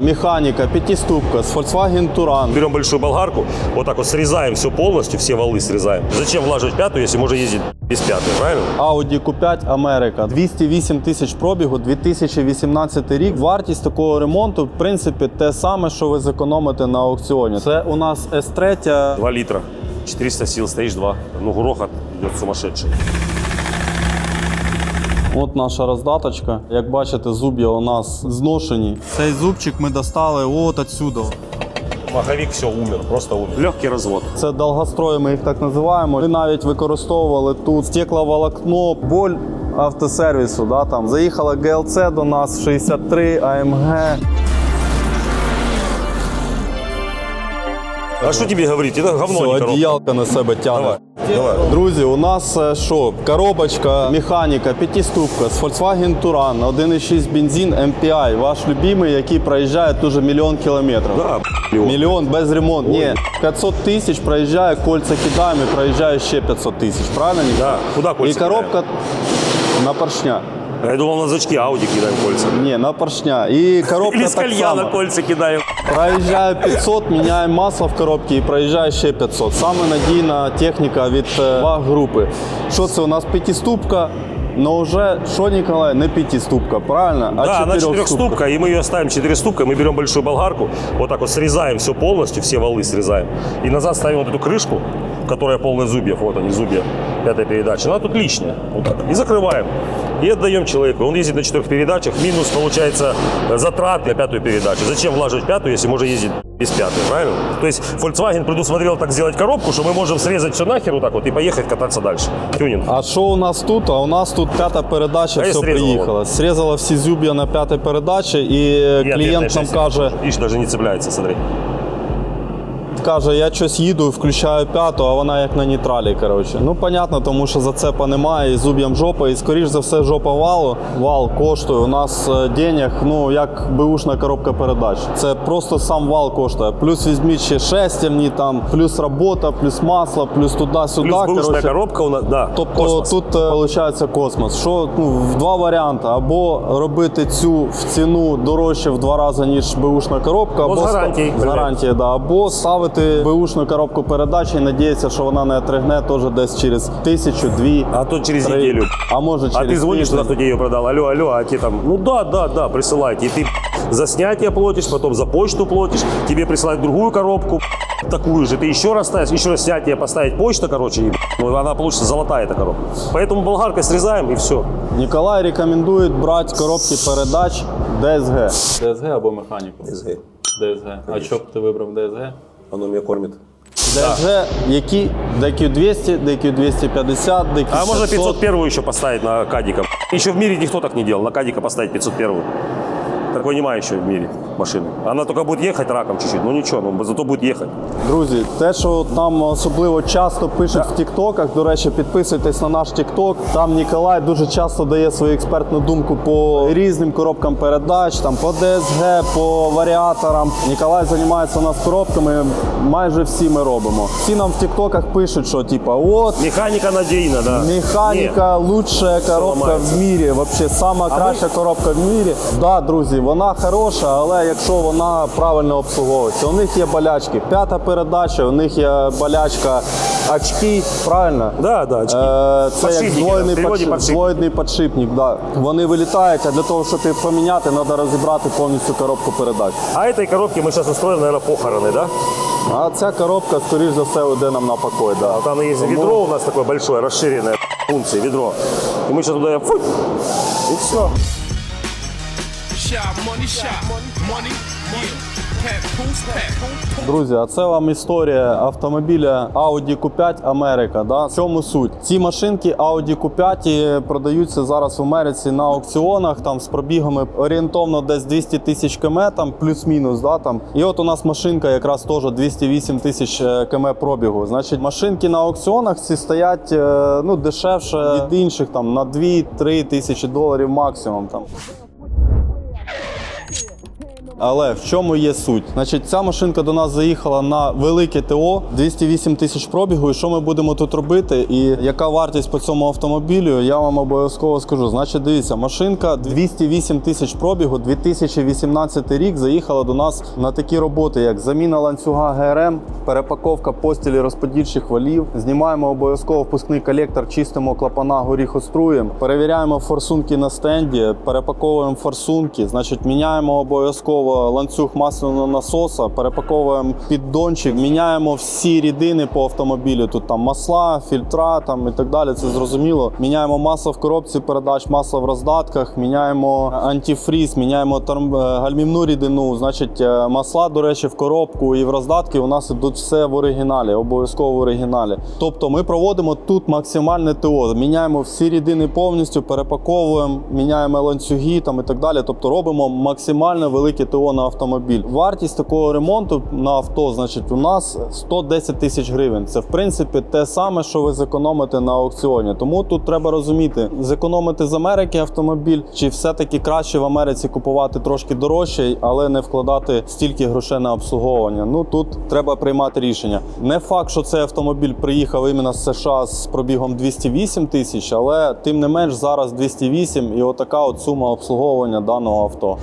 Механика, пятиступка с Volkswagen Touran. Берем большую болгарку, вот так вот срезаем все полностью, все валы срезаем. Зачем влаживать пятую, если можно ездить без пятой, правильно? Audi Q5 Америка. 208 тисяч пробігу, 2018 рік. Вартість такого ремонту, в принципі, те саме, що ви зекономите на аукціоні. Це у нас S3 2 литра, 400 сил, стоишь 2. Ну, грохот идет сумасшедший. От наша роздаточка. Як бачите, зуб'я у нас зношені. Цей зубчик ми достали от отсюда. Маховик все умер, просто умер. Легкий розвод. Це долгострої, ми їх так називаємо. Ми навіть використовували тут стекловолокно, боль автосервісу. Да, там. Заїхала ГЛЦ до нас 63 AMG. А что тебе говорить? Это говно, Все, не коробка. одіялка на себе тягне. Давай, давай. Друзі, у нас е, що? Коробочка, механіка, п'ятиступка з Volkswagen Touran, 1,6 бензин MPI, ваш любимий, який проїжджає дуже мільйон кілометрів. Да, миллион. Мільйон без ремонту. Ні, 500 тисяч проїжджає, кольця кидаємо і проїжджає ще 500 тисяч. Правильно? Нікіта? Да. Куда кольца І коробка на поршня. Я думал, на зачки Ауди кидаем кольца. Ні, на поршня. І коробка Или с так кальяна само. кольца кидаем. Проїжджає 500, міняє масло в коробці і проїжджає ще 500. Саме надійна техніка від е, ваг групи. Що це у нас п'ятиступка? Ну вже що, Ніколай, не п'ятиступка, правильно? А да, она чотирьохступка. четырехступка, и мы ее ставим четырехступкой. Мы берем большую болгарку, вот так вот срезаем все полностью, все валы срезаем. И назад ставим вот эту крышку, которая полная зубьев, вот они, зубья пятой передачи. Она тут лишняя, вот так. И закрываем. И отдаем человеку. Он ездит на четырех передачах. Минус, получается, затрат на пятую передачу. Зачем влаживать пятую, если можно ездить без пятой, правильно? То есть Volkswagen предусмотрел так сделать коробку, что мы можем срезать все нахер вот так вот и поехать кататься дальше. Тюнинг. А що у нас тут? А у нас тут п'ята передача, А я все срезала приїхало. Срезала всі зуб'я на п'ятій передачі, і И клієнт нам шесть. каже, Видишь, даже не цепляется, смотри. Каже, я щось їду, включаю п'яту, а вона як на нейтралі. Коротше. Ну, понятно, тому що зацепа немає, і зуб'ям жопа, і скоріш за все жопа валу. Вал коштує. У нас е, денег, ну як беушна коробка передач. Це просто сам вал коштує. Плюс візьміть ще шестерні, там, плюс робота, плюс масло, плюс туди-сюди. Плюс коротше. коробка у нас, да, Тобто космос. тут виходить космос. Що ну, в два варіанти: або робити цю в ціну дорожче в два рази, ніж беушна коробка, Або з ста- гарантією, з блядь. гарантією, да. або ставити беушну коробку передач і надіятися, що вона не отригне теж десь через тисячу, дві. А то через три, неделю. А може А через ты звонишь тиждень. туда, кто тебе ее продал, алло, алло, а тебе там, ну да, да, да, присылайте. И ты за снятие платишь, потом за почту платишь, тебе присылают другую коробку, такую же, ты еще раз ставишь, еще раз снятие поставить почта, короче, и ну, она получится золотая эта коробка. Поэтому болгаркой срезаем и все. Ніколай рекомендує брати коробки передач DSG. DSG або механіку? DSG. А що б ти вибрав DSG? Оно меня кормит. DSG, які DQ200, DQ250, DQ500. А можно 501 еще поставить на Кадика. Еще в мире никто так не делал, на Кадика поставить 501. Такой нема еще в мире машины. Она только будет ехать раком чуть-чуть, ну ничего, но зато будет ехать. Друзі, те, що нам особливо часто пишуть в Тіктоках, до речі, підписуйтесь на наш Тікток. Там Ніколай дуже часто дає свою експертну думку по різним коробкам передач, там по ДСГ, по варіаторам. Ніколай займається у нас коробками, майже всі ми робимо. Всі нам в Тіктоках пишуть, що типа, от. Механика надійна, да. Механіка лучшая коробка в мірі. Вообще сама краща коробка в мірі. Да, друзі, вона хороша, але якщо вона правильно обслуговується, у них є болячки. П'ята передача, у них є болячка очки, правильно? Да, да, очки. Е, Це як Подшипники, двойний, в переводі подшип- подшипник. двойний подшипник. Да. Вони вилітають, а для того, щоб їх поміняти, треба розібрати повністю коробку передач. А этой коробке мы сейчас устроим, наверное, похороны, да? А ця коробка, скоріш за все, йде нам на покой. Да. Вот там есть Тому- ведро у нас такое большое, расширенное функции, ведро. И мы сейчас туда фу, и все. Друзі, а це вам історія автомобіля Audi Q5 Америка. Да? В чому суть? Ці машинки Audi Q5 продаються зараз в Америці на аукціонах там з пробігами орієнтовно десь 200 тисяч км, плюс-мінус. Да, там. І от у нас машинка якраз теж 208 тисяч е, км пробігу. Значить, машинки на аукціонах ці стоять е, ну, дешевше від інших там, на 2-3 тисячі доларів максимум. Там. Але в чому є суть? Значить, ця машинка до нас заїхала на велике ТО 208 тисяч пробігу. І що ми будемо тут робити? І яка вартість по цьому автомобілю? Я вам обов'язково скажу. Значить, дивіться, машинка 208 тисяч пробігу, 2018 рік заїхала до нас на такі роботи, як заміна ланцюга ГРМ, перепаковка постілі розподільчих валів. Знімаємо обов'язково впускний колектор, чистимо клапана горіхоструєм, перевіряємо форсунки на стенді, перепаковуємо форсунки, значить, міняємо обов'язково ланцюг масляного насоса, перепаковуємо піддончик, міняємо всі рідини по автомобілю. Тут там масла, фільтра там і так далі. Це зрозуміло. Міняємо масло в коробці передач, масло в роздатках, міняємо антифріз, міняємо терм... е, гальмівну рідину. Значить, е, масла, до речі, в коробку і в роздатки у нас ідуть все в оригіналі, обов'язково в оригіналі. Тобто ми проводимо тут максимальне ТО. Міняємо всі рідини повністю, перепаковуємо, міняємо ланцюги там і так далі. Тобто робимо максимально велике ТО на автомобіль. Вартість такого ремонту на авто, значить, у нас 110 тисяч гривень. Це в принципі те саме, що ви зекономите на аукціоні. Тому тут треба розуміти, зекономити з Америки автомобіль, чи все-таки краще в Америці купувати трошки дорожче, але не вкладати стільки грошей на обслуговування. Ну тут треба приймати рішення. Не факт, що цей автомобіль приїхав іменно з США з пробігом 208 тисяч, але тим не менш зараз 208 і отака от сума обслуговування даного авто.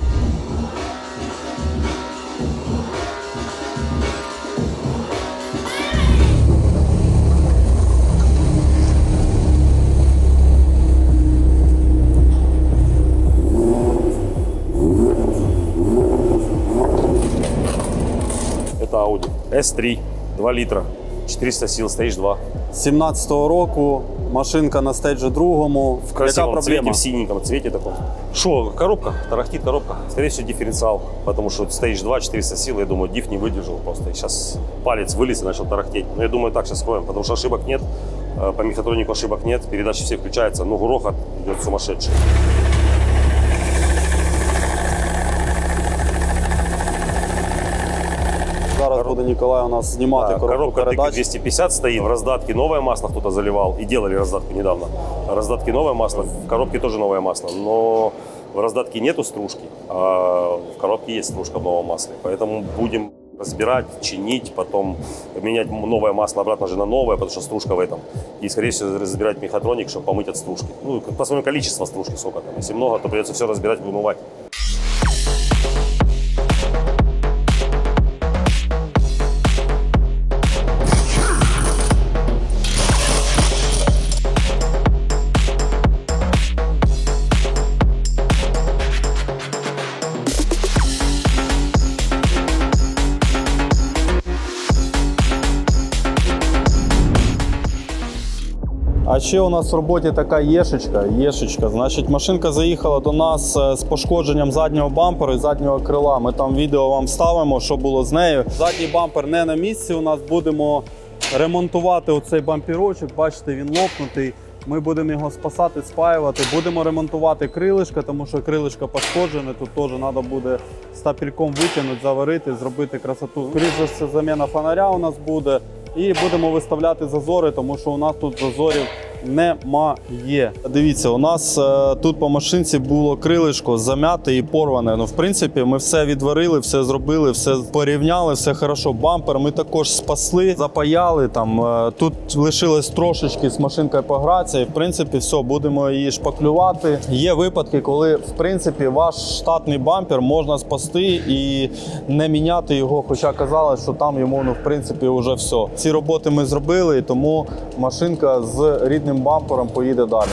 С3, 2 літра, 400 сіл, стейдж 2. 17-го року машинка на стейджі другому. В красивому цвіті, в синенькому цвіті такому. Що, коробка, тарахтит коробка. Скорее всего, дифференциал, потому что стейдж 2, 400 сил, я думаю, диф не выдержал просто. И сейчас палец вылез и начал тарахтеть. Но я думаю, так сейчас скроем, потому что ошибок нет, е, по мехатронику ошибок нет, передачи все включаются, Ну, грохот идет сумасшедший. Ніколай у нас знімати Да, коробку коробка передач. ТК-250 стоит, в раздатке новое масло кто-то заливал, и делали раздатку недавно. В раздатке новое масло, в коробке тоже новое масло, но в раздатке нету стружки, а в коробке есть стружка в новом масле. Поэтому будем разбирать, чинить, потом менять новое масло обратно же на новое, потому что стружка в этом. И, скорее всего, разбирать мехатроник, чтобы помыть от стружки. Ну, посмотрим количество стружки, сколько там. Если много, то придется все разбирать, вымывать. Ще у нас в роботі така єшечка. Єшечка. Значить, машинка заїхала до нас е, з пошкодженням заднього бамперу і заднього крила. Ми там відео вам ставимо, що було з нею. Задній бампер не на місці. У нас будемо ремонтувати оцей бампірочок. Бачите, він лопнутий. Ми будемо його спасати, спаювати. Будемо ремонтувати крилишка, тому що крилишко пошкоджене. Тут теж треба буде стапельком витягнути, заварити, зробити красоту. За все, заміна фонаря у нас буде. І будемо виставляти зазори, тому що у нас тут зазорів немає. Дивіться, у нас е, тут по машинці було крилишко зам'яте і порване. Ну, в принципі, ми все відварили, все зробили, все порівняли, все хорошо. Бампер ми також спасли, запаяли. Там е, тут лишилось трошечки з машинкою погратися, і в принципі, все, будемо її шпаклювати. Є випадки, коли в принципі ваш штатний бампер можна спасти і не міняти його. Хоча казали, що там йому ну в принципі вже все. Ці роботи ми зробили, і тому машинка з рідним бампером поїде далі.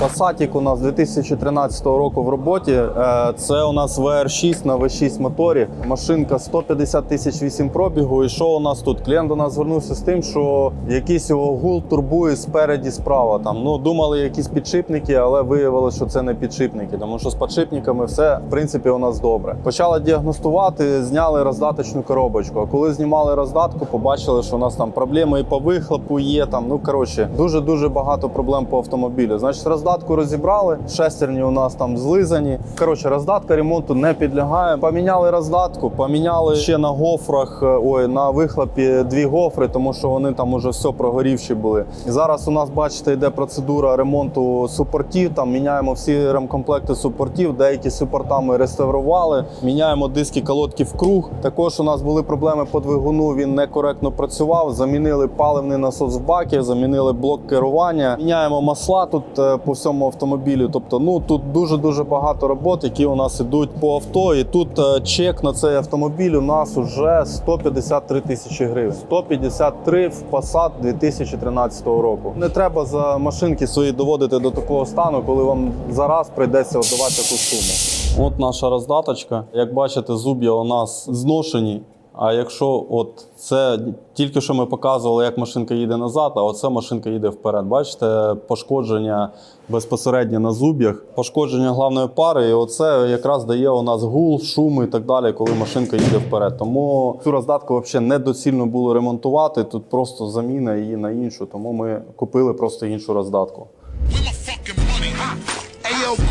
Passatік у нас 2013 року в роботі. Е, Це у нас VR6 на V6 моторі. Машинка 150 тисяч 8 пробігу. І що у нас тут? Клієнт до нас звернувся з тим, що якийсь його гул турбує спереді, справа. Там ну думали якісь підшипники, але виявилося, що це не підшипники, тому що з підшипниками все в принципі у нас добре. Почали діагностувати, зняли роздаточну коробочку. А коли знімали роздатку, побачили, що у нас там проблеми і по вихлопу є. Там ну коротше, дуже дуже багато проблем по автомобілю. Значить, роздатку роздатку розібрали, шестерні у нас там злизані. Коротше, роздатка ремонту не підлягає. Поміняли роздатку, поміняли ще на гофрах, е, ой, на вихлопі дві гофри, тому що вони там уже все прогорівші були. Зараз у нас, бачите, йде процедура ремонту супортів. Там міняємо всі ремкомплекти супортів, деякі супорта ми реставрували, міняємо диски колодки в круг. Також у нас були проблеми по двигуну. Він некоректно працював. Замінили паливний насос в бакі, замінили блок керування. Міняємо масла тут е, по всьому автомобілю. Тобто, ну тут дуже дуже багато робот, які у нас ідуть по авто. І тут е, чек на цей автомобіль у нас уже 153 тисячі гривень. 153 в Passat 2013 року. Не треба за машинки свої доводити до такого стану, коли вам зараз прийдеться віддавати таку суму. От наша роздаточка. Як бачите, зуб'я у нас зношені. А якщо от це тільки що ми показували, як машинка їде назад, а оце машинка їде вперед. Бачите, пошкодження безпосередньо на зуб'ях, пошкодження главної пари, і оце якраз дає у нас гул, шум і так далі, коли машинка їде вперед. Тому цю роздатку взагалі недоцільно було ремонтувати. Тут просто заміна її на іншу. Тому ми купили просто іншу роздатку.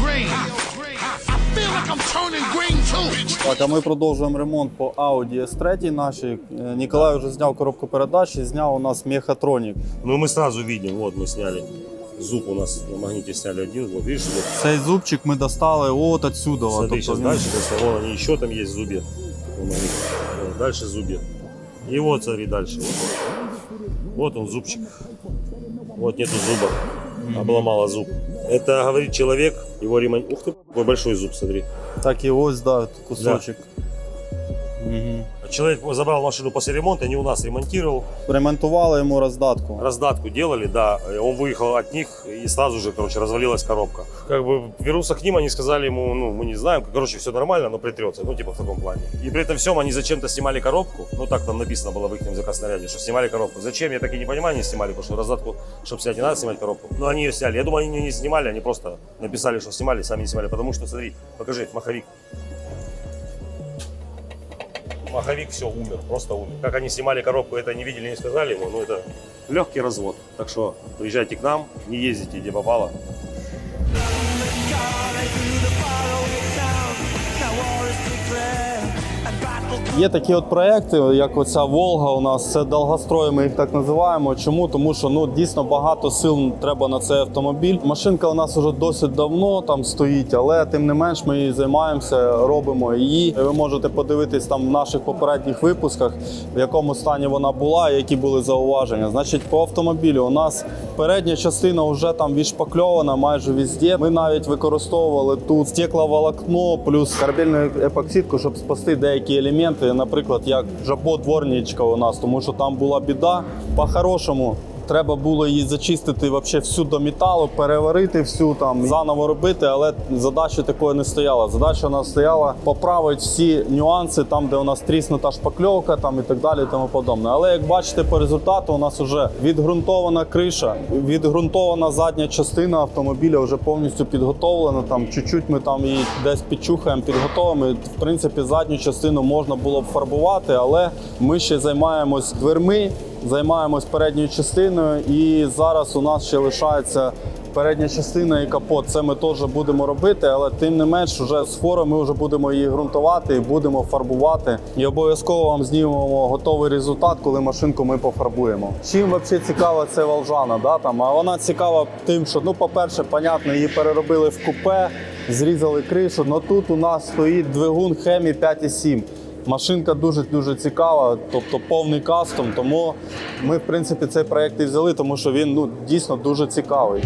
Green. I green. Так, а ми продовжуємо ремонт по Audi S3 нашій. Е, Ніколай вже зняв коробку передач і зняв у нас мехатронік. Ну мы сразу видим, вот мы сняли. Зуб у нас на магните сняли один, вот видишь, вот. Цей зубчик ми достали от отсюда. Смотри, тобто сейчас він- дальше, просто вон они еще там есть зубья. на магните. Вот, дальше зубья. И вот, смотри, дальше. Вот, вот он зубчик. Вот нету зуба. Обломала зуб. Это говорит человек, его ремонт. Ух ты, какой большой зуб, смотри. Так и ось, да, кусочок. Угу. Человек забрал машину после ремонта, не у нас ремонтировал. Ремонтували йому роздатку. Раздатку делали, да. Он выехал от них и сразу же, короче, развалилась коробка. Как бы вернулся к ним, они сказали ему, ну, мы не знаем, короче, все нормально, но притрется, ну, типа в таком плане. И при этом всем они зачем-то снимали коробку, ну, так там написано было в их заказнаряде, что снимали коробку. Зачем, я так и не понимаю, они снимали, потому что раздатку, чтобы снять, не надо снимать коробку. Но они ее сняли. Я думаю, они не снимали, они просто написали, что снимали, сами не снимали, потому что, смотри, покажи, маховик. Маховик все умер, просто умер. Как они снимали коробку, это не видели, не сказали ему, ну это легкий развод. Так что приезжайте к нам, не ездите где попало. Є такі от проекти, як оця Волга у нас, це довгострої, ми їх так називаємо. Чому? Тому що ну дійсно багато сил треба на цей автомобіль. Машинка у нас вже досить давно там стоїть, але тим не менш ми її займаємося, робимо її. Ви можете подивитись там в наших попередніх випусках, в якому стані вона була, які були зауваження. Значить, по автомобілю у нас передня частина вже там відшпакльована майже везде. Ми навіть використовували тут стекловолокно плюс карбельну епоксидку, щоб спасти деякі елементи, наприклад, як жабо дворничка у нас, тому що там була біда. По-хорошому. Треба було її зачистити вообще всю до металу, переварити всю там, заново робити, але задача такої не стояла. Задача у нас стояла поправити всі нюанси, там, де у нас тріснута шпакльовка там, і так далі, і тому подобне. Але як бачите, по результату у нас вже відґрунтована криша, відґрунтована задня частина автомобіля вже повністю підготовлена. Там чуть-чуть ми там її десь підчухаємо, підготовимо. І, В принципі, задню частину можна було б фарбувати, але ми ще займаємось дверми займаємось передньою частиною, і зараз у нас ще лишається передня частина і капот. Це ми теж будемо робити, але тим не менш, вже фори ми вже будемо її ґрунтувати і будемо фарбувати. І обов'язково вам знімемо готовий результат, коли машинку ми пофарбуємо. Чим взагалі цікава ця волжана? Да? Там, а вона цікава тим, що ну, по-перше, понятно, її переробили в купе, зрізали кришу. але тут у нас стоїть двигун Хемі 5,7. Машинка дуже дуже цікава, тобто повний кастом. Тому ми, в принципі, цей проект і взяли, тому що він ну дійсно дуже цікавий.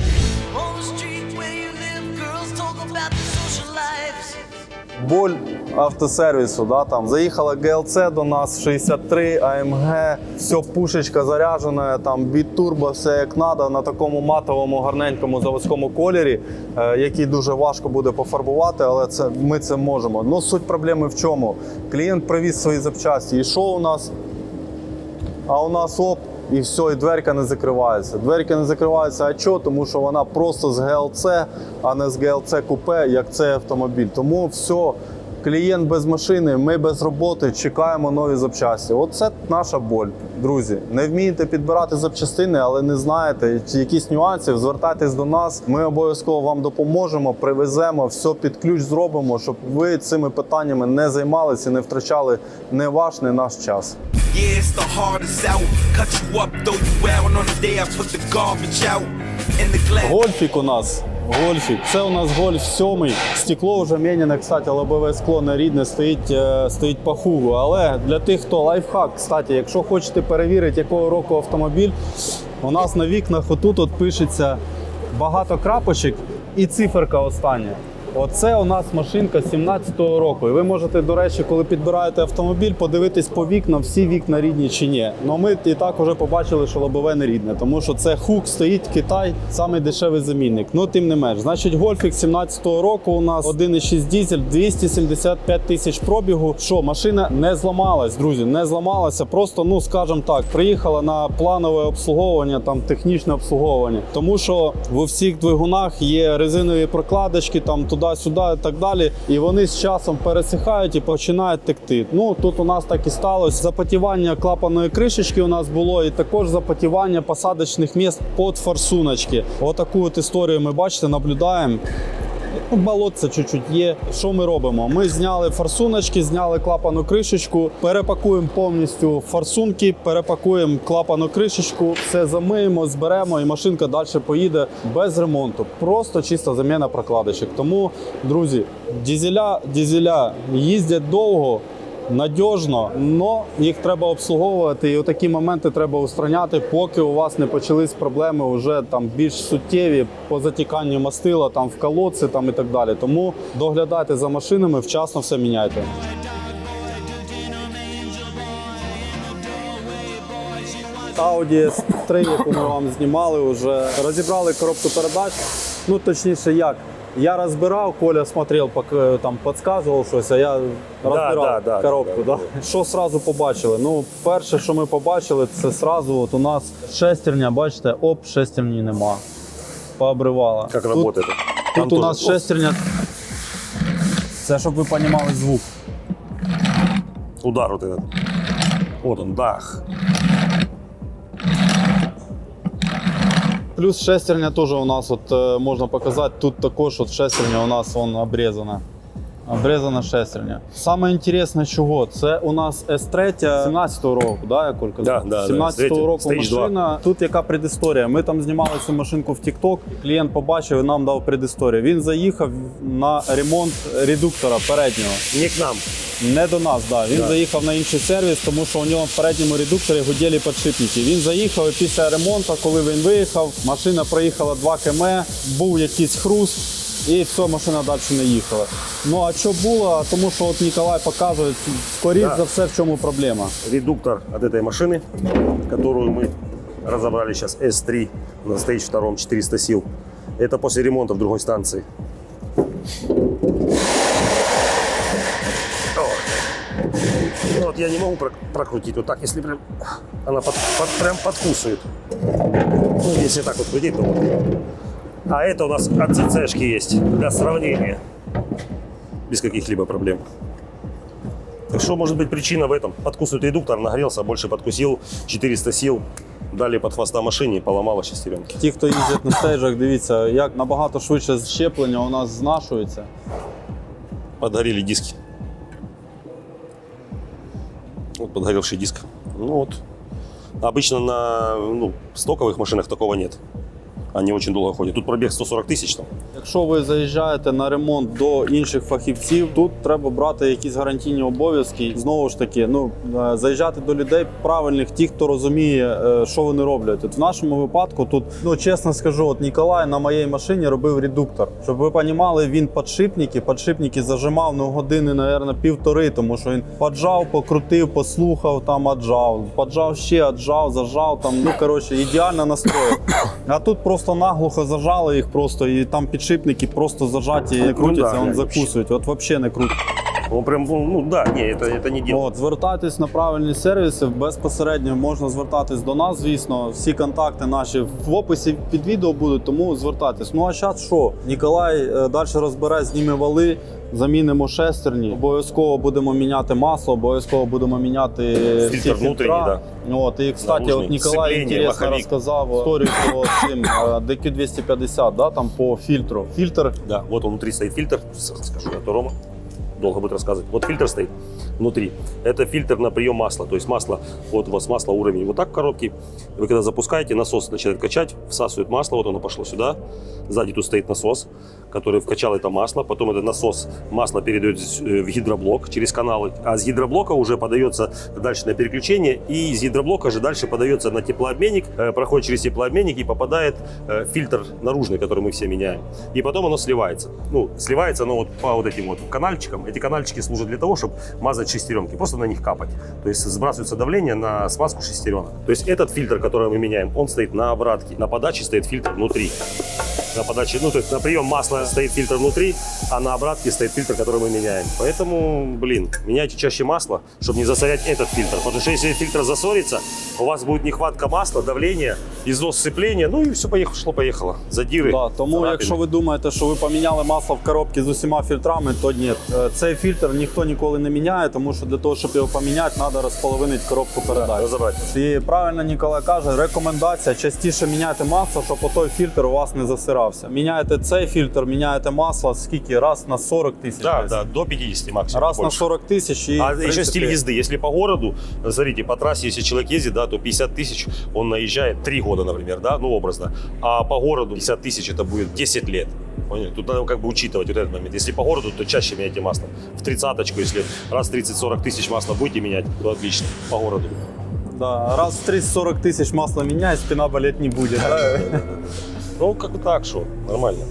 Боль автосервісу, да, там заїхала ГЛЦ до нас 63 AMG, все пушечка заряджена, там від турбо, все як треба, на такому матовому гарненькому заводському кольорі, е, який дуже важко буде пофарбувати, але це ми це можемо. Ну суть проблеми в чому? Клієнт привіз свої запчасті. І що у нас? А у нас оп, і все, і дверка не закривається. Дверка не закривається, а чого? Тому що вона просто з ГЛЦ, а не з ГЛЦ купе, як цей автомобіль. Тому все, клієнт без машини, ми без роботи, чекаємо нові запчасті. Оце наша боль, друзі. Не вмієте підбирати запчастини, але не знаєте якісь нюанси. Звертайтесь до нас. Ми обов'язково вам допоможемо, привеземо, все під ключ зробимо, щоб ви цими питаннями не займалися, не втрачали не ваш, не наш час. Yeah, it's the hardest out. Cut you up, throw you out. On the day I put the garbage out. In the glass. Гольфік у нас. Гольфік. Це у нас гольф сьомий. Стекло вже міняне, кстати, лобове скло на рідне стоїть, е, стоїть по. Але для тих, хто лайфхак, кстати, якщо хочете перевірити, якого року автомобіль, у нас на вікнах отут от пишеться багато крапочок і циферка остання. Оце у нас машинка 17-го року. І ви можете, до речі, коли підбираєте автомобіль, подивитись по вікнам, всі вікна рідні чи ні. Ну ми і так вже побачили, що лобове не рідне, тому що це хук стоїть Китай, самий дешевий замінник. Ну тим не менш, значить, гольфік 17-го року у нас 1,6 дізель, 275 тисяч пробігу. Що машина не зламалась, друзі, не зламалася. Просто, ну скажімо так, приїхала на планове обслуговування, там технічне обслуговування. Тому що в усіх двигунах є резинові прокладочки, там туди-сюди і так далі. І вони з часом пересихають і починають текти. Ну тут у нас так і сталося. Запотівання клапаної кришечки у нас було, і також запотівання посадочних місць під форсуночки. Отаку от історію ми бачите, наблюдаємо. Ну, болотце чуть-чуть є. Що ми робимо? Ми зняли форсуночки, зняли клапану кришечку, перепакуємо повністю форсунки, перепакуємо клапану кришечку, все замиємо, зберемо, і машинка далі поїде без ремонту. Просто чиста заміна прокладочок. Тому, друзі, дізеля, дізеля їздять довго. Надіжно, але їх треба обслуговувати, і такі моменти треба устраняти, поки у вас не почались проблеми вже там більш суттєві по затіканню мастила, там в колодці там і так далі. Тому доглядайте за машинами, вчасно все міняйте. Audi S3, яку ми вам знімали, вже розібрали коробку передач. Ну точніше, як. Я розбирав, Коля смотрел, там підказував щось, а я розбирав да, да, коробку. да, Да, Що сразу побачили? Ну, перше, що ми побачили, це сразу от у нас шестерня, бачите, оп, шестерні нема. Пообривала. Как Тут- работает? Там Тут у тоже- нас шестерня. Це щоб ви розуміли звук. Удар вот этот. Вот он, дах. Плюс шестерня теж у нас от, е, можна показати. Тут також от шестерня у нас вон обрізана. Обрізана шестерня. Саме інтересне, чого? Це у нас S3 17-го року, да, я Коль казав? Да, да, да, 17-го року машина. Тут яка предісторія? Ми там знімали цю машинку в TikTok, клієнт побачив і нам дав предісторію. Він заїхав на ремонт редуктора переднього. Не к нам. Не до нас, да. Він Да. заїхав на інший сервіс, тому що у нього в передньому редукторі гуділи підшипники. Він заїхав і після ремонту, коли він виїхав, машина проїхала 2 км, був якийсь хруст. І все, машина далі не їхала. Ну а що було? Тому що от Ніколай показує, скоріш Да. за все, в чому проблема. Редуктор от этой машины, которую мы разобрали сейчас S3 на Stage 2 400 сил. Это после ремонта в другой станции. Ну вот я не могу прок- прокрутить вот так, если прям она под- под- прям подкусывает. Ну, если так вот крутить, то вот. А это у нас от ЦЦшки есть для сравнения. Без каких-либо проблем. Так что может быть причина в этом? Подкусывает редуктор, нагрелся, больше подкусил, 400 сил, дали под хвоста машине и поломала шестеренки. Ті, хто їздять на стейджах, дивіться, як набагато швидше щеплення у нас знашується. Подгорели диски. Вот подгоревший диск. Ну вот. Обычно на ну, стоковых машинах такого нет. Они очень долго ходят. Тут пробег 140 тысяч там. Якщо ви заїжджаєте на ремонт до інших фахівців, тут треба брати якісь гарантійні обов'язки. Знову ж таки, ну е, заїжджати до людей правильних, ті, хто розуміє, е, що вони роблять. От в нашому випадку тут, ну чесно скажу, от Ніколай на моїй машині робив редуктор. Щоб ви розуміли, він підшипники, підшипники зажимав ну години, мабуть, півтори, тому що він поджав, покрутив, послухав, там аджав, поджав ще, аджав, зажав. Там ну коротше, ідеально настроїв. А тут просто наглухо зажали їх просто, і там підшипники просто зажаті, не крутяться, да, он закусують. От взагалі не крутять. Он прям, ну, ну да, не, это, это не дело. От, звертайтесь на правильні сервіси. Безпосередньо можна звертатись до нас, звісно. Всі контакти наші в описі під відео будуть, тому звертайтесь. Ну а зараз що? Ніколай е, далі розбере, зніме вали, замінимо шестерні. Обов'язково будемо міняти масло, обов'язково будемо міняти всі Фільтр да. От, і, кстати, Наружний. от Ніколай Сцеплення, інтересно маховик. розказав історію про цим е, DQ250, да, там по фільтру. Фільтр Да, вот он внутри стоит фильтр, С- скажу я, то Рома долго будет рассказывать. Вот фильтр стоит внутри. Это фильтр на прием масла. То есть масло, вот у вас масло уровень вот так в. Вы когда запускаете, насос начинает качать, всасывает масло, вот оно пошло сюда. Сзади тут стоит насос, который вкачал это масло. Потом этот насос масло передает в гидроблок через каналы. А с гидроблока уже подается дальше на переключение. И из гидроблока же дальше подается на теплообменник, э, проходит через теплообменник и попадает э, фильтр наружный, который мы все меняем. И потом оно сливается. Ну, сливается оно вот по вот этим вот канальчикам. Эти канальчики служат для того, чтобы мазать шестеренки, просто на них капать. То есть сбрасывается давление на смазку шестеренок. То есть этот фильтр, который мы меняем, он стоит на обратке. На подаче стоит фильтр внутри На подаче, ну, то есть на прием масла стоит фильтр внутри, а на обратке стоит фильтр, который мы меняем. Поэтому, блин, меняйте чаще масло, чтобы не засорять этот фильтр. Потому что если фильтр засорится, у вас будет нехватка масла, давление, износ сцепления, ну и все поехало-поехало. Задиры. Да, тому, царапины. якщо ви думаєте, що ви поміняли масло в коробці з усіма фільтрами, то ні. Е, Цей фільтр ніхто ніколи не міняє, тому що для того, щоб його поміняти, треба розполовинити коробку передач. Разобрать. І правильно Ніколай каже, рекомендація частіше міняти масло, щоб отой фільтр у вас не засирався. Міняєте цей фільтр, міняєте масло скільки? Раз на 40 тисяч. Да, десь. да, до 50 максимум. Раз на больше. 40 тисяч і А в еще принципі, стиль езды. Если по городу, смотрите, по трассе, если человек ездит, да, то 50 тысяч он наезжает 3 года, например, да, ну образно. А по городу 50 тысяч это будет 10 лет. Поняли? Тут надо как бы учитывать вот этот момент. Если по городу, то чаще меняйте масло. В тридцаточку, если раз 30-40 тысяч масла будете менять, то отлично, по городу. Да, раз в 30-40 тисяч масла міняє, спина болеть не буде. Ну, как бы так, что, нормально.